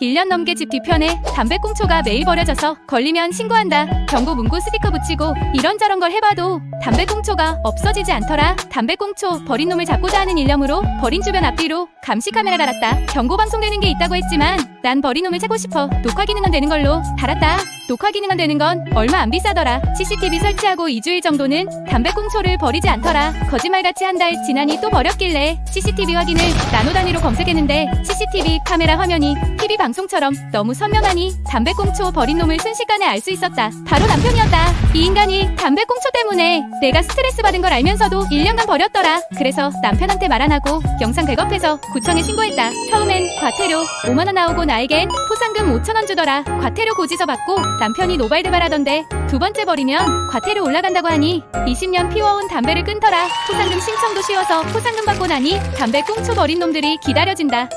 1년 넘게 집 뒤편에 담배꽁초가 매일 버려져서 걸리면 신고한다. 경고 문구 스티커 붙이고 이런저런 걸 해봐도 담배꽁초가 없어지지 않더라. 담배꽁초 버린 놈을 잡고자 하는 일념으로 버린 주변 앞뒤로 감시 카메라 달았다. 경고 방송되는 게 있다고 했지만 난 버린 놈을 찾고 싶어. 녹화 기능은 되는 걸로 달았다. 녹화 기능은 되는 건 얼마 안 비싸더라. CCTV 설치하고 2주일 정도는 담배꽁초를 버리지 않더라. 거짓말같이 한 달 지나니 또 버렸길래 CCTV 확인을 나노 단위로 검색했는데 CCTV 카메라 화면이 TV 방송처럼 너무 선명하니 담배꽁초 버린 놈을 순식간에 알 수 있었다. 바로 남편이었다. 이 인간이 담배꽁초 때문에 내가 스트레스 받은 걸 알면서도 1년간 버렸더라. 그래서 남편한테 말 안 하고 영상 백업해서 구청에 신고했다. 처음엔 과태료 5만 원 나오고 나 에겐 포상금 5천 원 주더라. 과태료 고지서 받고 남편이 노발대발하던데 두 번째 버리면 과태료 올라간다고 하니 20년 피워온 담배를 끊더라. 포상금 신청도 쉬워서 포상금 받고 나니 담배 꽁초 버린 놈들이 기다려진다.